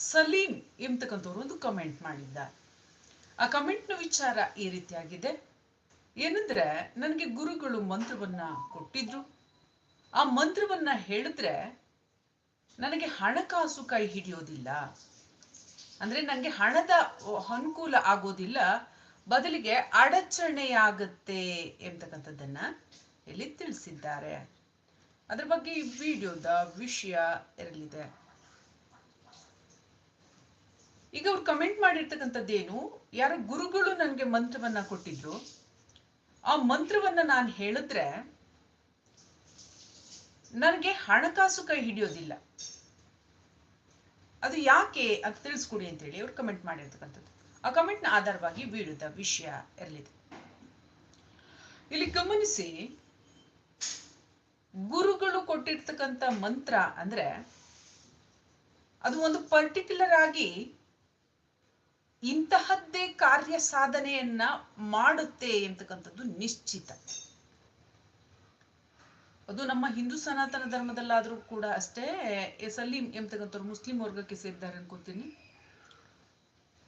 ಸಲೀಂ ಎಂಬತಕ್ಕಂಥವ್ರು ಒಂದು ಕಮೆಂಟ್ ಮಾಡಿದ್ದಾರೆ ಆ ಕಮೆಂಟ್ನ ವಿಚಾರ ಈ ರೀತಿಯಾಗಿದೆ. ಏನಂದ್ರೆ, ನನಗೆ ಗುರುಗಳು ಮಂತ್ರವನ್ನ ಕೊಟ್ಟಿದ್ರು. ಆ ಮಂತ್ರವನ್ನ ಹೇಳಿದ್ರೆ ನನಗೆ ಹಣಕಾಸು ಕೈ ಹಿಡಿಯೋದಿಲ್ಲ. ಅಂದ್ರೆ ನನಗೆ ಹಣದ ಅನುಕೂಲ ಆಗೋದಿಲ್ಲ. ಬದಲಿಗೆ ಅಡಚಣೆಯಾಗತ್ತೆ ಎಂತಕ್ಕಂಥದ್ದನ್ನ ಇಲ್ಲಿ ತಿಳಿಸಿದ್ದಾರೆ. ಅದ್ರ ಬಗ್ಗೆ ಈ ವಿಡಿಯೋದ ವಿಷಯ ಇರಲಿದೆ ಈಗ ಅವ್ರು ಕಮೆಂಟ್ ಮಾಡಿರ್ತಕ್ಕಂಥದ್ದೇನು ಯಾರ ಗುರುಗಳು ನನಗೆ ಮಂತ್ರವನ್ನ ಕೊಟ್ಟಿದ್ರು. ಆ ಮಂತ್ರವನ್ನ ನಾನು ಹೇಳಿದ್ರೆ ನನಗೆ ಹಣಕಾಸು ಕೈ ಹಿಡಿಯೋದಿಲ್ಲ. ಅದು ಯಾಕೆ ಅಂತ ತಿಳಿಸ್ಕೊಡಿ ಅಂತ ಹೇಳಿ ಅವ್ರು ಕಮೆಂಟ್ ಮಾಡಿರ್ತಕ್ಕಂಥದ್ದು. ಆ ಕಮೆಂಟ್ನ ಆಧಾರವಾಗಿ ಬೀಳಿದ ವಿಷಯ ಇರಲಿದೆ. ಇಲ್ಲಿ ಗಮನಿಸಿ, ಗುರುಗಳು ಕೊಟ್ಟಿರ್ತಕ್ಕಂಥ ಮಂತ್ರ ಅಂದ್ರೆ ಅದು ಒಂದು ಪರ್ಟಿಕ್ಯುಲರ್ ಆಗಿ ಇಂತಹದ್ದೇ ಕಾರ್ಯ ಸಾಧನೆಯನ್ನ ಮಾಡುತ್ತೆ ಎಂತಕ್ಕಂಥದ್ದು ನಿಶ್ಚಿತ. ಅದು ನಮ್ಮ ಹಿಂದೂ ಸನಾತನ ಧರ್ಮದಲ್ಲಾದ್ರೂ ಕೂಡ ಅಷ್ಟೇ ಸಲೀಂ ಎಂಬತಕ್ಕಂಥವ್ರು ಮುಸ್ಲಿಂ ವರ್ಗಕ್ಕೆ ಸೇರಿದ್ದಾರೆ ಅನ್ಕೋತೀನಿ.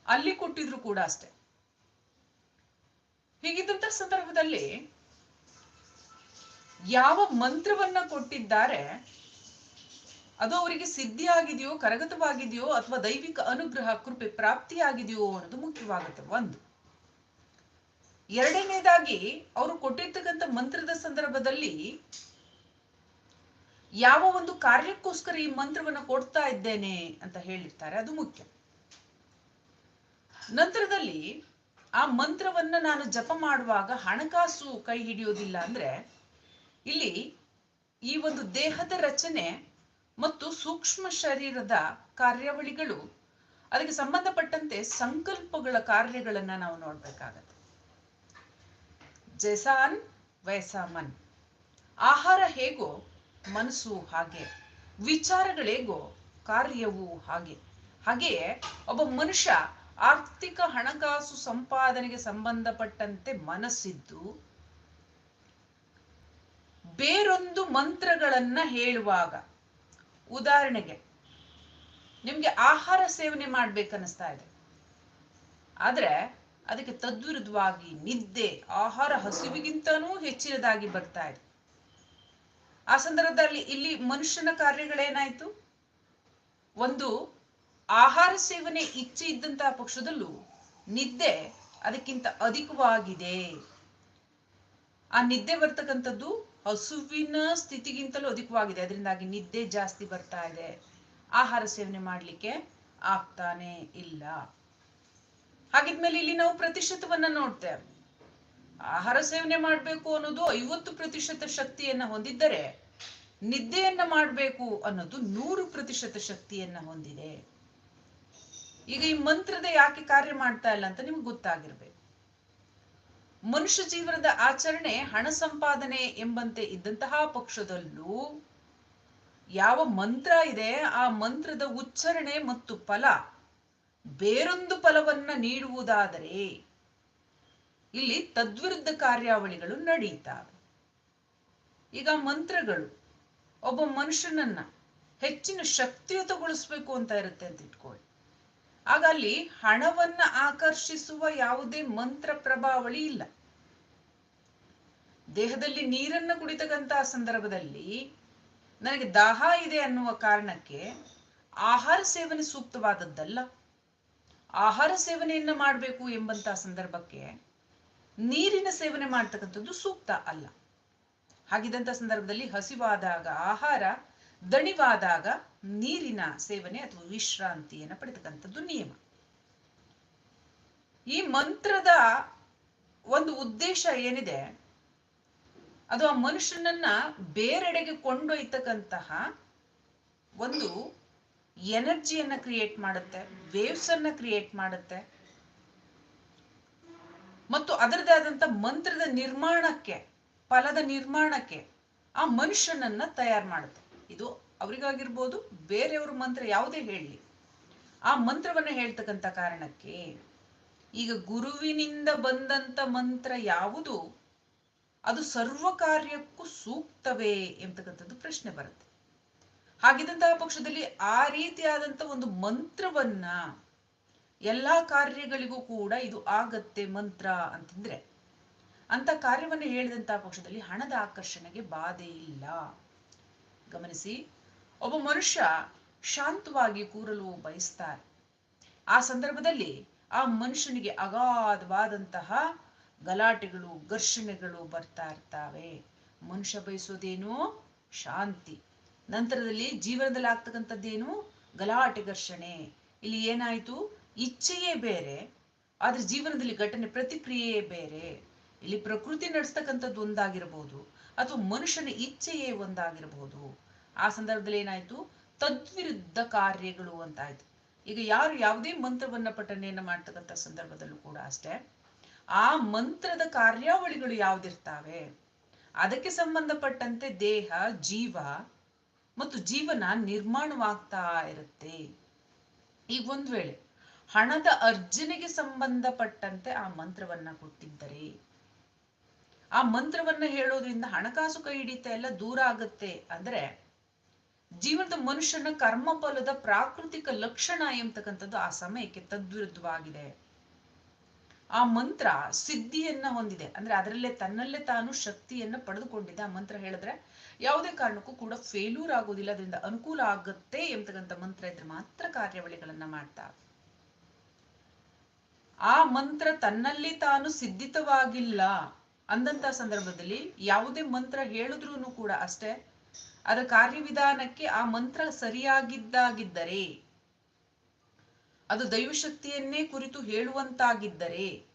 ಅಲ್ಲಿ ಕೊಟ್ಟಿದ್ರು ಕೂಡ ಅಷ್ಟೇ. ಹೀಗಿದ್ದಂತ ಸಂದರ್ಭದಲ್ಲಿ ಯಾವ ಮಂತ್ರವನ್ನ ಕೊಟ್ಟಿದ್ದಾರೆ ಅದು ಅವರಿಗೆ ಸಿದ್ಧಿ ಆಗಿದೆಯೋ ಕರಗತವಾಗಿದೆಯೋ ಅಥವಾ ದೈವಿಕ ಅನುಗ್ರಹ, ಕೃಪೆ, ಪ್ರಾಪ್ತಿಯಾಗಿದೆಯೋ ಅನ್ನೋದು ಮುಖ್ಯವಾಗುತ್ತೆ. ಒಂದು. ಎರಡನೇದಾಗಿ ಅವರು ಕೊಟ್ಟಿರ್ತಕ್ಕಂಥ ಮಂತ್ರದ ಸಂದರ್ಭದಲ್ಲಿ ಯಾವ ಒಂದು ಕಾರ್ಯಕ್ಕೋಸ್ಕರ ಈ ಮಂತ್ರವನ್ನ ಕೊಡ್ತಾ ಇದ್ದೇನೆ ಅಂತ ಹೇಳಿರ್ತಾರೆ. ಅದು ಮುಖ್ಯ. ನಂತರದಲ್ಲಿ ಆ ಮಂತ್ರವನ್ನ ನಾನು ಜಪ ಮಾಡುವಾಗ ಹಣಕಾಸು ಕೈ ಹಿಡಿಯೋದಿಲ್ಲ ಅಂದ್ರೆ ಇಲ್ಲಿ ಈ ಒಂದು ದೇಹದ ರಚನೆ ಮತ್ತು ಸೂಕ್ಷ್ಮ ಶರೀರದ ಕಾರ್ಯಾವಳಿಗಳು, ಅದಕ್ಕೆ ಸಂಬಂಧಪಟ್ಟಂತೆ ಸಂಕಲ್ಪಗಳ ಕಾರ್ಯಗಳನ್ನ ನಾವು ನೋಡ್ಬೇಕಾಗತ್ತೆ. ಜೆಸಾನ್ ವಯಸಾಮನ್ ಆಹಾರ ಹೇಗೋ, ಮನಸ್ಸು ಹಾಗೆ. ವಿಚಾರಗಳೇಗೋ ಕಾರ್ಯವು ಹಾಗೆ. ಹಾಗೆಯೇ ಒಬ್ಬ ಮನುಷ್ಯ ಆರ್ಥಿಕ ಹಣಕಾಸು ಸಂಪಾದನೆಗೆ ಸಂಬಂಧಪಟ್ಟಂತೆ ಮನಸ್ಸಿದ್ದು, ಬೇರೊಂದು ಮಂತ್ರಗಳನ್ನ ಹೇಳುವಾಗ ಉದಾಹರಣೆಗೆ, ನಿಮ್ಗೆ ಆಹಾರ ಸೇವನೆ ಮಾಡ್ಬೇಕನ್ನಿಸ್ತಾ ಇದೆ. ಆದ್ರೆ ಅದಕ್ಕೆ ತದ್ವಿರುದ್ಧವಾಗಿ ನಿದ್ದೆ, ಆಹಾರ ಹಸಿವಿಗಿಂತನೂ ಹೆಚ್ಚಿನದಾಗಿ ಬರ್ತಾ ಇದೆ. ಆ ಸಂದರ್ಭದಲ್ಲಿ ಇಲ್ಲಿ ಮನುಷ್ಯನ ಕಾರ್ಯಗಳೇನಾಯ್ತು? ಒಂದು, ಆಹಾರ ಸೇವನೆ ಇಚ್ಛೆ ಇದ್ದಂತಹ ಪಕ್ಷದಲ್ಲೂ ನಿದ್ದೆ ಅದಕ್ಕಿಂತ ಅಧಿಕವಾಗಿದೆ. ಆ ನಿದ್ದೆ ಬರ್ತಕ್ಕಂಥದ್ದು ಹಸುವಿನ ಸ್ಥಿತಿಗಿಂತಲೂ ಅಧಿಕವಾಗಿದೆ. ಅದರಿಂದಾಗಿ ನಿದ್ದೆ ಜಾಸ್ತಿ ಬರ್ತಾ ಇದೆ. ಆಹಾರ ಸೇವನೆ ಮಾಡಲಿಕ್ಕೆ ಆಗ್ತಾನೆ ಇಲ್ಲ. ಹಾಗಿದ್ಮೇಲೆ ಇಲ್ಲಿ ನಾವು ಪ್ರತಿಶತವನ್ನ ನೋಡ್ತೇವೆ ಆಹಾರ ಸೇವನೆ ಮಾಡಬೇಕು ಅನ್ನೋದು ಐವತ್ತು ಪ್ರತಿಶತ ಶಕ್ತಿಯನ್ನ ಹೊಂದಿದ್ದರೆ ನಿದ್ದೆಯನ್ನ ಮಾಡಬೇಕು ಅನ್ನೋದು ನೂರು ಪ್ರತಿಶತ ಶಕ್ತಿಯನ್ನ ಹೊಂದಿದೆ. ಈಗ ಈ ಮಂತ್ರದ ಯಾಕೆ ಕಾರ್ಯ ಮಾಡ್ತಾ ಇಲ್ಲ ಅಂತ ನಿಮ್ಗೆ ಗೊತ್ತಾಗಿರ್ಬೇಕು. ಮನುಷ್ಯ ಜೀವನದ ಆಚರಣೆ ಹಣ ಸಂಪಾದನೆ ಎಂಬಂತೆ ಇದ್ದಂತಹ ಪಕ್ಷದಲ್ಲೂ ಯಾವ ಮಂತ್ರ ಇದೆ, ಆ ಮಂತ್ರದ ಉಚ್ಚಾರಣೆ ಮತ್ತು ಫಲ ಬೇರೊಂದು ಫಲವನ್ನ ನೀಡುವುದಾದರೆ ಇಲ್ಲಿ ತದ್ವಿರುದ್ಧ ಕಾರ್ಯಾವಳಿಗಳು ನಡೀತಾವೆ ಈಗ ಮಂತ್ರಗಳು, ಒಬ್ಬ ಮನುಷ್ಯನನ್ನ ಹೆಚ್ಚಿನ ಶಕ್ತಿಯುತಗೊಳಿಸ್ಬೇಕು ಅಂತ ಇರುತ್ತೆ ಅಂತ ಇಟ್ಕೊಳ್ಳಿ. ಆಗ ಅಲ್ಲಿ ಹಣವನ್ನ ಆಕರ್ಷಿಸುವ ಯಾವುದೇ ಮಂತ್ರ ಪ್ರಭಾವಳಿ ಇಲ್ಲ. ದೇಹದಲ್ಲಿ ನೀರನ್ನ ಕುಡಿತಕ್ಕಂತಹ ಸಂದರ್ಭದಲ್ಲಿ ನನಗೆ ದಾಹ ಇದೆ ಅನ್ನುವ ಕಾರಣಕ್ಕೆ ಆಹಾರ ಸೇವನೆ ಸೂಕ್ತವಾದದ್ದಲ್ಲ. ಆಹಾರ ಸೇವನೆಯನ್ನ ಮಾಡಬೇಕು ಎಂಬಂತಹ ಸಂದರ್ಭಕ್ಕೆ ನೀರಿನ ಸೇವನೆ ಮಾಡ್ತಕ್ಕಂಥದ್ದು ಸೂಕ್ತ ಅಲ್ಲ. ಹಾಗಿದ್ದಂಥ ಸಂದರ್ಭದಲ್ಲಿ ಹಸಿವಾದಾಗ ಆಹಾರ ದಣಿವಾದಾಗ ನೀರಿನ ಸೇವನೆ ಅಥವಾ ವಿಶ್ರಾಂತಿಯನ್ನು ಪಡೆತಕ್ಕಂಥದ್ದು ನಿಯಮ. ಈ ಮಂತ್ರದ ಒಂದು ಉದ್ದೇಶ ಏನಿದೆ? ಅದು ಆ ಮನುಷ್ಯನನ್ನ ಬೇರೆಡೆಗೆ ಕೊಂಡೊಯ್ತಕ್ಕಂತಹ ಒಂದು ಎನರ್ಜಿಯನ್ನ ಕ್ರಿಯೇಟ್ ಮಾಡುತ್ತೆ ವೇವ್ಸ್ ಅನ್ನ ಕ್ರಿಯೇಟ್ ಮಾಡುತ್ತೆ. ಮತ್ತು ಅದರದೇ ಆದಂತ ಮಂತ್ರದ ನಿರ್ಮಾಣಕ್ಕೆ, ಫಲದ ನಿರ್ಮಾಣಕ್ಕೆ ಆ ಮನುಷ್ಯನನ್ನ ತಯಾರು ಮಾಡುತ್ತೆ. ಇದು ಅವರಿಗಾಗಿರ್ಬೋದು ಬೇರೆಯವ್ರ ಮಂತ್ರ ಯಾವುದೇ ಹೇಳಲಿ ಆ ಮಂತ್ರವನ್ನು ಹೇಳ್ತಕ್ಕಂಥ ಕಾರಣಕ್ಕೆ ಈಗ ಗುರುವಿನಿಂದ ಬಂದಂತ ಮಂತ್ರ ಯಾವುದು? ಅದು ಸರ್ವ ಕಾರ್ಯಕ್ಕೂ ಸೂಕ್ತವೇ ಎಂಬತಕ್ಕಂಥದ್ದು ಪ್ರಶ್ನೆ ಬರುತ್ತೆ. ಹಾಗಿದ್ದಂತಹ ಪಕ್ಷದಲ್ಲಿ ಆ ರೀತಿಯಾದಂಥ ಒಂದು ಮಂತ್ರವನ್ನ ಎಲ್ಲಾ ಕಾರ್ಯಗಳಿಗೂ ಕೂಡ ಇದು ಆಗತ್ತೆ ಮಂತ್ರ ಅಂತಂದ್ರೆ, ಅಂತ ಕಾರ್ಯವನ್ನು ಹೇಳಿದಂತಹ ಪಕ್ಷದಲ್ಲಿ ಹಣದ ಆಕರ್ಷಣೆಗೆ ಬಾಧೆ ಇಲ್ಲ. ಗಮನಿಸಿ, ಒಬ್ಬ ಮನುಷ್ಯ ಶಾಂತವಾಗಿ ಕೂರಲು ಬಯಸ್ತಾರೆ. ಆ ಸಂದರ್ಭದಲ್ಲಿ ಆ ಮನುಷ್ಯನಿಗೆ ಅಗಾಧವಾದಂತಹ ಗಲಾಟೆಗಳು, ಘರ್ಷಣೆಗಳು ಬರ್ತಾ ಇರ್ತಾವೆ. ಮನುಷ್ಯ ಬಯಸೋದೇನು ಶಾಂತಿ. ನಂತರದಲ್ಲಿ ಜೀವನದಲ್ಲಿ ಆಗ್ತಕ್ಕಂಥದ್ದೇನು? ಗಲಾಟೆ, ಘರ್ಷಣೆ. ಇಲ್ಲಿ ಏನಾಯ್ತು? ಇಚ್ಛೆಯೇ ಬೇರೆ, ಆದ್ರೆ ಜೀವನದಲ್ಲಿ ಘಟನೆ, ಪ್ರತಿಕ್ರಿಯೆಯೇ ಬೇರೆ. ಇಲ್ಲಿ ಪ್ರಕೃತಿ ನಡೆಸ್ತಕ್ಕಂಥದ್ದು ಒಂದಾಗಿರಬಹುದು ಅಥವಾ ಮನುಷ್ಯನ ಇಚ್ಛೆಯೇ ಒಂದಾಗಿರಬಹುದು ಆ ಸಂದರ್ಭದಲ್ಲಿ ಏನಾಯ್ತು? ತದ್ವಿರುದ್ಧ ಕಾರ್ಯಗಳು ಅಂತಾಯ್ತು. ಈಗ ಯಾರು ಯಾವುದೇ ಮಂತ್ರವನ್ನ ಪಠಣೆಯನ್ನ ಮಾಡ್ತಕ್ಕಂಥ ಸಂದರ್ಭದಲ್ಲೂ ಕೂಡ ಅಷ್ಟೇ, ಆ ಮಂತ್ರದ ಕಾರ್ಯಾವಳಿಗಳು ಯಾವ್ದಿರ್ತಾವೆ? ಅದಕ್ಕೆ ಸಂಬಂಧಪಟ್ಟಂತೆ ದೇಹ, ಜೀವ ಮತ್ತು ಜೀವನ ನಿರ್ಮಾಣವಾಗ್ತಾ ಇರುತ್ತೆ. ಈಗ ಒಂದ್ ವೇಳೆ ಹಣದ ಅರ್ಜನೆಗೆ ಸಂಬಂಧಪಟ್ಟಂತೆ ಆ ಮಂತ್ರವನ್ನ ಕೊಟ್ಟಿದ್ದರೆ ಆ ಮಂತ್ರವನ್ನ ಹೇಳೋದ್ರಿಂದ ಹಣಕಾಸು ಕೈ ಹಿಡಿತ ಎಲ್ಲ ದೂರ ಆಗುತ್ತೆ ಅಂದ್ರೆ ಜೀವನದ ಮನುಷ್ಯನ ಕರ್ಮಫಲದ ಪ್ರಾಕೃತಿಕ ಲಕ್ಷಣ ಎಂಬತಕ್ಕಂಥದ್ದು ಆ ಸಮಯಕ್ಕೆ ತದ್ವಿರುದ್ಧವಾಗಿದೆ. ಆ ಮಂತ್ರ ಸಿದ್ಧಿಯನ್ನ ಹೊಂದಿದೆ. ಅಂದ್ರೆ ಅದರಲ್ಲೇ ತನ್ನಲ್ಲೇ ತಾನು ಶಕ್ತಿಯನ್ನ ಪಡೆದುಕೊಂಡಿದೆ ಆ ಮಂತ್ರ ಹೇಳಿದ್ರೆ ಯಾವುದೇ ಕಾರಣಕ್ಕೂ ಕೂಡ ಫೇಲ್ಯೂರ್ ಆಗೋದಿಲ್ಲ. ಅದರಿಂದ ಅನುಕೂಲ ಆಗುತ್ತೆ ಎಂಬತಕ್ಕಂಥ ಮಂತ್ರ ಇದ್ರೆ ಮಾತ್ರ ಕಾರ್ಯಾವಳಿಗಳನ್ನ ಮಾಡ್ತಾ. ಆ ಮಂತ್ರ ತನ್ನಲ್ಲಿ ತಾನು ಸಿದ್ಧಿತವಾಗಿಲ್ಲ. ಅಂದಂತ ಸಂದರ್ಭದಲ್ಲಿ ಯಾವುದೇ ಮಂತ್ರ ಹೇಳಿದ್ರು ಕೂಡ ಅಷ್ಟೇ. ಅದರ ಕಾರ್ಯವಿಧಾನಕ್ಕೆ ಆ ಮಂತ್ರ ಸರಿಯಾಗಿದ್ದಾಗಿದ್ದರೆ, ಅದು ದೈವಶಕ್ತಿಯನ್ನೇ ಕುರಿತು ಹೇಳುವಂತಾಗಿದ್ದರೆ,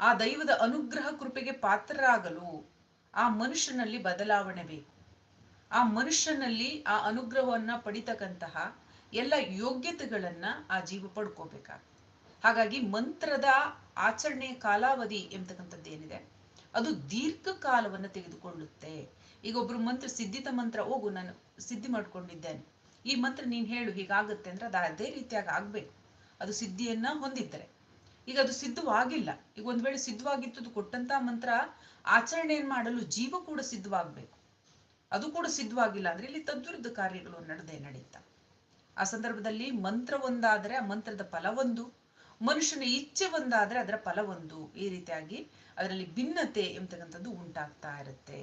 ಆ ದೈವದ ಅನುಗ್ರಹ ಕೃಪೆಗೆ ಪಾತ್ರರಾಗಲು ಆ ಮನುಷ್ಯನಲ್ಲಿ ಬದಲಾವಣೆ ಬೇಕು. ಆ ಮನುಷ್ಯನಲ್ಲಿ ಆ ಅನುಗ್ರಹವನ್ನ ಪಡಿತಕ್ಕಂತಹ ಎಲ್ಲ ಯೋಗ್ಯತೆಗಳನ್ನ ಆ ಜೀವ ಪಡ್ಕೋಬೇಕಾಗ್ತದೆ. ಹಾಗಾಗಿ ಮಂತ್ರದ ಆಚರಣೆಯ ಕಾಲಾವಧಿ ಎಂಬತಕ್ಕಂಥದ್ದು ಏನಿದೆ ಅದು ದೀರ್ಘಕಾಲವನ್ನು ತೆಗೆದುಕೊಳ್ಳುತ್ತೆ. ಈಗ ಒಬ್ರು ಮಂತ್ರ ಸಿದ್ಧಿತ ಮಂತ್ರ ಹೋಗು, ನಾನು ಸಿದ್ಧಿ ಮಾಡ್ಕೊಂಡಿದ್ದೇನೆ. ಈ ಮಂತ್ರ ನೀನ್ ಹೇಳು ಹೀಗಾಗುತ್ತೆ ಅಂದ್ರೆ ಅದು ಅದೇ ರೀತಿಯಾಗಿ ಆಗ್ಬೇಕು. ಅದು ಸಿದ್ಧಿಯನ್ನ ಹೊಂದಿದ್ದರೆ. ಈಗ ಅದು ಸಿದ್ಧವಾಗಿಲ್ಲ. ಈಗ ಒಂದ್ ವೇಳೆ ಸಿದ್ಧವಾಗಿತ್ತು ಕೊಟ್ಟಂತ ಮಂತ್ರ ಆಚರಣೆಯನ್ನು ಮಾಡಲು ಜೀವ ಕೂಡ ಸಿದ್ಧವಾಗ್ಬೇಕು. ಅದು ಕೂಡ ಸಿದ್ಧವಾಗಿಲ್ಲ ಅಂದ್ರೆ ಇಲ್ಲಿ ತದ್ವಿರುದ್ಧ ಕಾರ್ಯಗಳು ನಡೆದೇ ನಡೀತಾ. ಆ ಸಂದರ್ಭದಲ್ಲಿ ಮಂತ್ರ ಒಂದಾದ್ರೆ ಆ ಮಂತ್ರದ ಫಲ ಒಂದು. ಮನುಷ್ಯನ ಇಚ್ಛೆ ಒಂದಾದ್ರೆ ಅದರ ಫಲ ಒಂದು. ಈ ರೀತಿಯಾಗಿ ಅದರಲ್ಲಿ ಭಿನ್ನತೆ ಎಂಬತಕ್ಕಂಥದ್ದು ಉಂಟಾಗ್ತಾ ಇರುತ್ತೆ.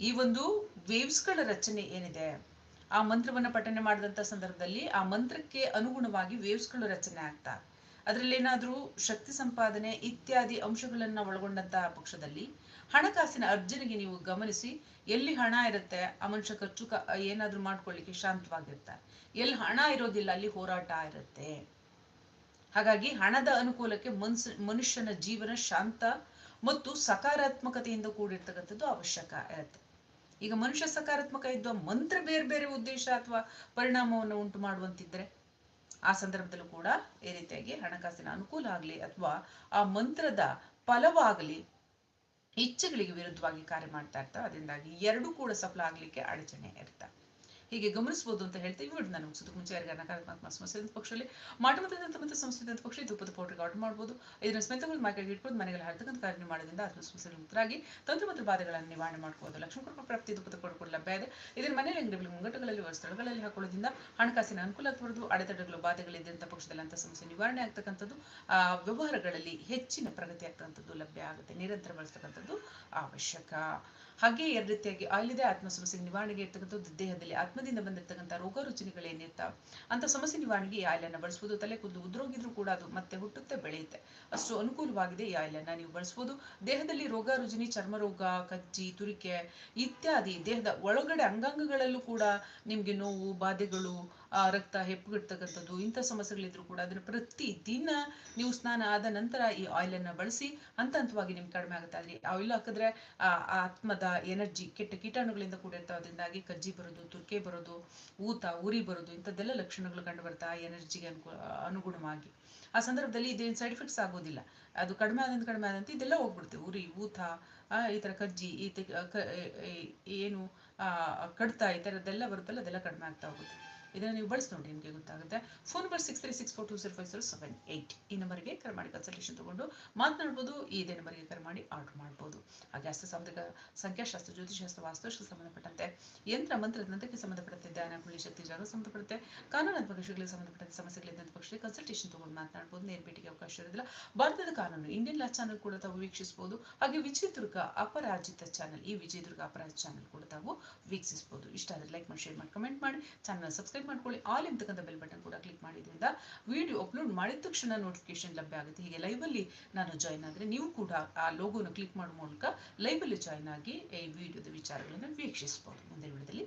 ಈ ಒಂದು ವೇವ್ಸ್ಗಳ ರಚನೆ ಏನಿದೆ? ಆ ಮಂತ್ರವನ್ನ ಪಠನೆ ಮಾಡಿದಂತ ಸಂದರ್ಭದಲ್ಲಿ ಆ ಮಂತ್ರಕ್ಕೆ ಅನುಗುಣವಾಗಿ ವೇವ್ಸ್ಗಳು ರಚನೆ ಆಗ್ತಾ. ಅದರಲ್ಲಿ ಏನಾದ್ರೂ ಶಕ್ತಿ ಸಂಪಾದನೆ ಇತ್ಯಾದಿ ಅಂಶಗಳನ್ನ ಒಳಗೊಂಡಂತಹ ಪಕ್ಷದಲ್ಲಿ ಹಣಕಾಸಿನ ಅರ್ಜನೆಗೆ ನೀವು ಗಮನಿಸಿ ಎಲ್ಲಿ ಹಣ ಇರುತ್ತೆ, ಆ ಮನುಷ್ಯ ಖರ್ಚು ಏನಾದ್ರೂ ಮಾಡ್ಕೊಳ್ಳಿಕ್ಕೆ ಶಾಂತವಾಗಿರ್ತಾರೆ ಎಲ್ಲಿ ಹಣ ಇರೋದಿಲ್ಲ ಅಲ್ಲಿ ಹೋರಾಟ ಇರುತ್ತೆ. ಹಾಗಾಗಿ ಹಣದ ಅನುಕೂಲಕ್ಕೆ ಮನ್ಸ್, ಮನುಷ್ಯನ ಜೀವನ ಶಾಂತ ಮತ್ತು ಸಕಾರಾತ್ಮಕತೆಯಿಂದ ಕೂಡಿರ್ತಕ್ಕಂಥದ್ದು ಅವಶ್ಯಕ ಇರುತ್ತೆ ಈಗ ಮನುಷ್ಯ ಸಕಾರಾತ್ಮಕ ಇದ್ದ ಮಂತ್ರ ಬೇರೆ ಬೇರೆ ಉದ್ದೇಶ ಅಥವಾ ಪರಿಣಾಮವನ್ನು ಉಂಟು ಮಾಡುವಂತಿದ್ರೆ ಆ ಸಂದರ್ಭದಲ್ಲೂ ಕೂಡ ಈ ರೀತಿಯಾಗಿ ಹಣಕಾಸಿನ ಅನುಕೂಲ ಆಗಲಿ ಅಥವಾ ಆ ಮಂತ್ರದ ಫಲವಾಗಲಿ ಇಚ್ಛೆಗಳಿಗೆ ವಿರುದ್ಧವಾಗಿ ಕಾರ್ಯ ಮಾಡ್ತಾ ಇರ್ತಾವೆ. ಅದರಿಂದಾಗಿ ಎರಡೂ ಕೂಡ ಸಫಲ ಆಗ್ಲಿಕ್ಕೆ ಅಡಚಣೆ ಇರ್ತಾರೆ ಹೀಗೆ ಗಮನಿಸಬಹುದು ಅಂತ ಹೇಳ್ತೀವಿ ವಿಡಿಯೋ ನಾನು ಮುಗಿಸೋದಕ್ಕೆ ಮುಂಚೆ ಯಾರಿಗಾರ ನಕಾರಾತ್ಮಕ ಸಮಸ್ಯೆ ಅಂತ ಪಕ್ಷದಲ್ಲಿ ಮಾಟಮತದಂತ ಮತ್ತು ಸಂಸ್ಕೃತಿ ಪಕ್ಷ ಧೂಪದ ಪೌಡರ್ಗೆ ಆರ್ಡರ್ ಮಾಡಬಹುದು ಇದನ್ನ ಸ್ಮಿತಗಳು ಮಾರ್ಕೆಟ್ಗೆ ಇಟ್ಕೊಂಡು ಮನೆಗಳ ಹರ್ತಕ್ಕಂಥ ಕಾರ್ಯ ಮಾಡೋದ್ರಿಂದ ಆತ್ಮ ಸಮಸ್ಯೆಗಳು ಮುಕ್ತರಾಗಿ ತಂತ್ರ ಮತ್ತು ಬಾಧೆಗಳನ್ನು ನಿವಾರಣೆ ಮಾಡ್ಕೋಬಹುದು ಲಕ್ಷ್ಮೀ ಕೃಪಾ ಪ್ರಾಪ್ತಿ ಧೂಪದ ಪೌಡರ್ ಲಭ್ಯ ಇದೆ. ಇದನ್ನ ಮನೆಯಲ್ಲಿ ಅಂಗಡಿಗಳು ಮುಂಗಟ್ಟುಗಳಲ್ಲಿ ಸ್ಥಳಗಳಲ್ಲಿ ಹಾಕೊಳ್ಳೋದ್ರಿಂದ ಹಣಕಾಸಿನ ಅನುಕೂಲ ಆಗ್ಬಾರ್ದು ಅಡೆತಡೆಗಳು ಬಾಧೆಗಳಿದ್ದಂಥ ಪಕ್ಷದಲ್ಲಿ ಅಂತ ಸಮಸ್ಯೆ ನಿವಾರಣೆ ಆಗ್ತಕ್ಕಂಥದ್ದು, ಆ, ವ್ಯವಹಾರಗಳಲ್ಲಿ ಹೆಚ್ಚಿನ ಪ್ರಗತಿ ಆಗ್ತಕ್ಕಂಥದ್ದು ಲಭ್ಯ ಆಗುತ್ತೆ. ನಿರಂತರ ಬಳಸ್ತಕ್ಕಂಥದ್ದು ಅವಶ್ಯಕ. ಹಾಗೆ ಎರಡು ರೀತಿಯಾಗಿ ಆಯಿಲ್ ಇದೆ ಆತ್ಮ ಸಮಸ್ಯೆ ನಿವಾರಣೆಗೆ ಇರ್ತಕ್ಕಂಥದ್ದು ದೇಹದಲ್ಲಿ ಆತ್ಮದಿಂದ ಬಂದಿರತಕ್ಕಂಥ ರೋಗ ರುಚಿನಿಗಳೇನಿರ್ತಾವೆ ಅಂತ ಸಮಸ್ಯೆ ನಿವಾರಣೆಗೆ ಈ ಆಯಿಲನ್ನು ಬಳಸಬಹುದು ತಲೆ ಕುದ್ದು ಉದ್ರೋಗಿದ್ರು ಕೂಡ ಅದು ಮತ್ತೆ ಹುಟ್ಟುತ್ತೆ, ಬೆಳೆಯುತ್ತೆ. ಅಷ್ಟು ಅನುಕೂಲವಾಗಿದೆ ಈ ಆಯಿಲನ್ನು ನೀವು ಬಳಸಬಹುದು ದೇಹದಲ್ಲಿ ರೋಗ ರುಜಿನಿ ಚರ್ಮ ರೋಗ ಕಜ್ಜಿ, ತುರಿಕೆ ಇತ್ಯಾದಿ ದೇಹದ ಒಳಗಡೆ ಅಂಗಾಂಗಗಳಲ್ಲೂ ಕೂಡ ನಿಮ್ಗೆ ನೋವು, ಬಾಧೆಗಳು ಆ, ರಕ್ತ ಹೆಪ್ಪುಗಟ್ಟತಕ್ಕಂಥದ್ದು ಇಂಥ ಸಮಸ್ಯೆಗಳಿದ್ರು ಕೂಡ ಅದನ್ನು ಪ್ರತಿ ದಿನ ನೀವು ಸ್ನಾನ ಆದ ನಂತರ ಈ ಆಯಿಲ್ ಅನ್ನ ಬಳಸಿ ಹಂತ ಹಂತವಾಗಿ ನಿಮ್ಗೆ ಕಡಿಮೆ ಆಗುತ್ತೆ. ಆದ್ರೆ ಆಯಿಲ್ ಹಾಕಿದ್ರೆ ಆ ಆ ಆತ್ಮದ ಎನರ್ಜಿ ಕೆಟ್ಟ ಕೀಟಾಣುಗಳಿಂದ ಕೂಡಿರ್ತಾವದ್ರಿಂದಾಗಿ ಕಜ್ಜಿ ಬರೋದು ತುರ್ಕೆ ಬರೋದು ಊತ ಉರಿ ಬರೋದು ಇಂಥದ್ದೆಲ್ಲ ಲಕ್ಷಣಗಳು ಕಂಡು ಬರ್ತಾ ಎನರ್ಜಿಗೆ ಅನುಕೂ ಅನುಗುಣವಾಗಿ. ಆ ಸಂದರ್ಭದಲ್ಲಿ ಇದೇನು ಸೈಡ್ ಎಫೆಕ್ಟ್ಸ್ ಆಗೋದಿಲ್ಲ. ಅದು ಕಡಿಮೆ ಆದಂತ ಕಡಿಮೆ ಆದಂತೆ ಇದೆಲ್ಲ ಹೋಗ್ಬಿಡುತ್ತೆ. ಉರಿ ಊತ ಆ, ಈ ತರ ಕಜ್ಜಿ ಈ ಏನು ಆ, ಕಡ್ತ ಈ ಥರದ್ದೆಲ್ಲ ಬರುತ್ತಲ್ಲ ಅದೆಲ್ಲ ಕಡಿಮೆ ಆಗ್ತಾ ಹೋಗುತ್ತೆ. ಇದನ್ನು ನೀವು ಬಳಸಿ ನೋಡಿ ನಿಮಗೆ ಗೊತ್ತಾಗುತ್ತೆ. Phone number six three six four two zero five zero seven eight ಈ ನಂಬರ್ಗೆ ಕರೆ ಮಾಡಿ ಕನ್ಸಲ್ಟೇಷನ್ ತಗೊಂಡು ಮಾತನಾಡ್ಬೋದು ಇದೇ ನಂಬರ್ಗೆ ಕರೆ ಮಾಡಿ ಆರ್ಡರ್ ಮಾಡ್ಬೋದು. ಹಾಗೆ ಅಸ್ತ್ರ ಸಾಮುದ್ರಿಕ ಸಂಖ್ಯಾಶಾಸ್ತ್ರ ಜ್ಯೋತಿಷಾಸ್ತ್ರ ವಾಸ್ತುಶಾಸ್ತ್ರ ಸಂಬಂಧಪಟ್ಟಂತೆ ಯಂತ್ರ, ಮಂತ್ರ ತಂತ್ರಕ್ಕೆ ಸಂಬಂಧಪಟ್ಟಂತೆ ಧ್ಯಾನ ಕುಳಿ ಶಕ್ತಿ, ಜಾಗ ಸಂಬಂಧಪಡುತ್ತೆ ಕಾನೂನು ಪಕ್ಷಗಳಿಗೆ ಸಂಬಂಧಪಟ್ಟಂತೆ ಸಮಸ್ಯೆಗಳಿದ್ದಂಥ ಪಕ್ಷದಲ್ಲಿ ಕನ್ಸಲ್ಟೇಷನ್ ತಗೊಂಡು ಮಾತನಾಡ್ಬೋದು. ನೇರ ಭೇಟಿಗೆ ಅವಕಾಶ ಇರೋದಿಲ್ಲ. ಭಾರತದ ಕಾನೂನು ಇಂಡಿಯನ್ ಲಾ ಚಾನಲ್ ಕೂಡ ತಾವು ವೀಕ್ಷಿಸಬಹುದು ಹಾಗೆ ವಿಜಯದುರ್ಗ ಅಪರಾಜಿತ ಚಾನಲ್ ಈ ವಿಜಯದುರ್ಗ ಅಪರಾಜಿತ ಚಾನಲ್ ಕೂಡ ತಾವು ವೀಕ್ಷಿಸಬಹುದು ಇಷ್ಟ ಆದರೆ ಲೈಕ್ ಮಾಡಿ ಶೇರ್ ಮಾಡಿ ಕಮೆಂಟ್ ಮಾಡಿ. ಚಾನಲ್ ಸಬ್ಸ್ಕ್ರೈಬ್ ಮಾಡ್ಕೊಳ್ಳಿ. ಆಲ್ ಎಂತಕ್ಕಂಥ ಬೆಲ್ ಬಟನ್ ಕೂಡ ಕ್ಲಿಕ್ ಮಾಡಿದ್ರಿಂದ ವಿಡಿಯೋ ಅಪ್ಲೋಡ್ ಮಾಡಿದ ತಕ್ಷಣ ನೋಟಿಫಿಕೇಶನ್ ಲಭ್ಯ ಆಗುತ್ತೆ. ಹೀಗೆ ಲೈವಲ್ಲಿ ನಾನು ಜಾಯ್ನ್ ಆದರೆ ನೀವು ಕೂಡ ಆ ಲೋಗೋನ ಕ್ಲಿಕ್ ಮಾಡೋ ಮೂಲಕ ಲೈವಲ್ಲಿ ಜಾಯ್ನ್ ಆಗಿ ಈ ವಿಡಿಯೋದ ವಿಚಾರಗಳನ್ನು ವೀಕ್ಷಿಸಬಹುದು. ಮುಂದಿನ ವಿಡಿಯೋದಲ್ಲಿ